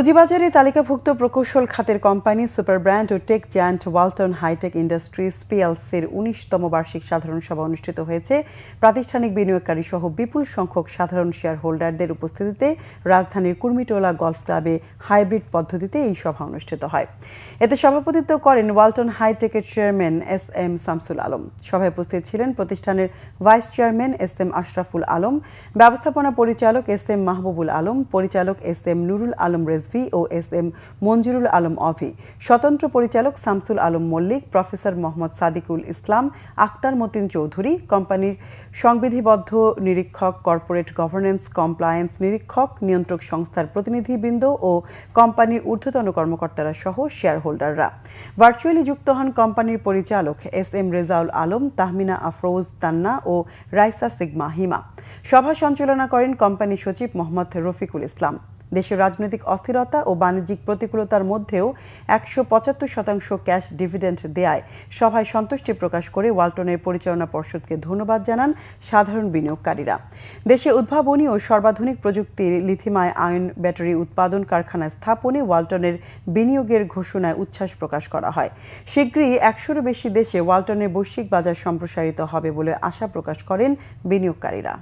পুঁজিবাজারে তালিকাভুক্ত প্রকৌশল খাতের কোম্পানি সুপার ব্র্যান্ড ও tech giant Walton hitech industries পিএলসির উনিশতম বার্ষিক সাধারণ সভা অনুষ্ঠিত হয়েছে। প্রাতিষ্ঠানিক বিনিয়োগকারী সহ বিপুল সংখ্যক সাধারণ শেয়ার হোল্ডারদের উপস্থিতিতে রাজধানীর কুর্মিটোলা গলফ ক্লাবে হাইব্রিড পদ্ধতিতে এই সভা অনুষ্ঠিত হয়। এতে সভাপতিত্ব করেন Walton হাইটেকের chairman S M Shamsul Alam. সভায় উপস্থিত ছিলেন প্রতিষ্ঠানের vice chairman S M Ashraful Alam, ব্যবস্থাপনা পরিচালক এস এম মাহবুবুল আলম, পরিচালক এস এম নুরুল আলম রেজভি ও এস এম মঞ্জুরুল আলম অভি। স্বতন্ত্র পরিচালক শামসুল আলম মল্লিক, প্রফেসর মোহাম্মদ সাদিকুল ইসলাম, আক্তার মতিন চৌধুরী, কোম্পানির সংবিধিবদ্ধ নিরীক্ষক, কর্পোরেট গভর্নেন্স, কমপ্লায়েন্স নিরীক্ষক, নিয়ন্ত্রক সংস্থার প্রতিনিধিবৃন্দ ও কোম্পানির ঊর্ধ্বতন কর্মকর্তারা সহ শেয়ার হোল্ডাররা ভার্চুয়ালি যুক্ত হন কোম্পানির পরিচালক এস এম রেজাউল আলম, তাহমিনা আফরোজ তান্না ও রাইসা সিগমা হিমা। সভা সঞ্চালনা করেন কোম্পানি সচিব মোহাম্মদ রফিকুল ইসলাম। দেশের রাজনৈতিক অস্থিরতা ও বাণিজ্যিক প্রতিকূলতার মধ্যেও একশো পঁচাত্তর শতাংশ ক্যাশ ডিভিডেন্ড দেয়ায় সভায় সন্তুষ্টি প্রকাশ করে ওয়ালটনের পরিচালনা পর্ষদকে ধন্যবাদ জানান সাধারণ বিনিয়োগকারীরা। দেশে উদ্ভাবনী ও সর্বাধুনিক প্রযুক্তির লিথিমায় আয়ন ব্যাটারি উৎপাদন কারখানা স্থাপনে ওয়ালটনের বিনিয়োগের ঘোষণায় উচ্ছ্বাস প্রকাশ করা হয়। শীঘ্রই একশোরও বেশি দেশে ওয়ালটনের বৈশ্বিক বাজার সম্প্রসারিত হবে বলে আশা প্রকাশ করেন বিনিয়োগকারীরা।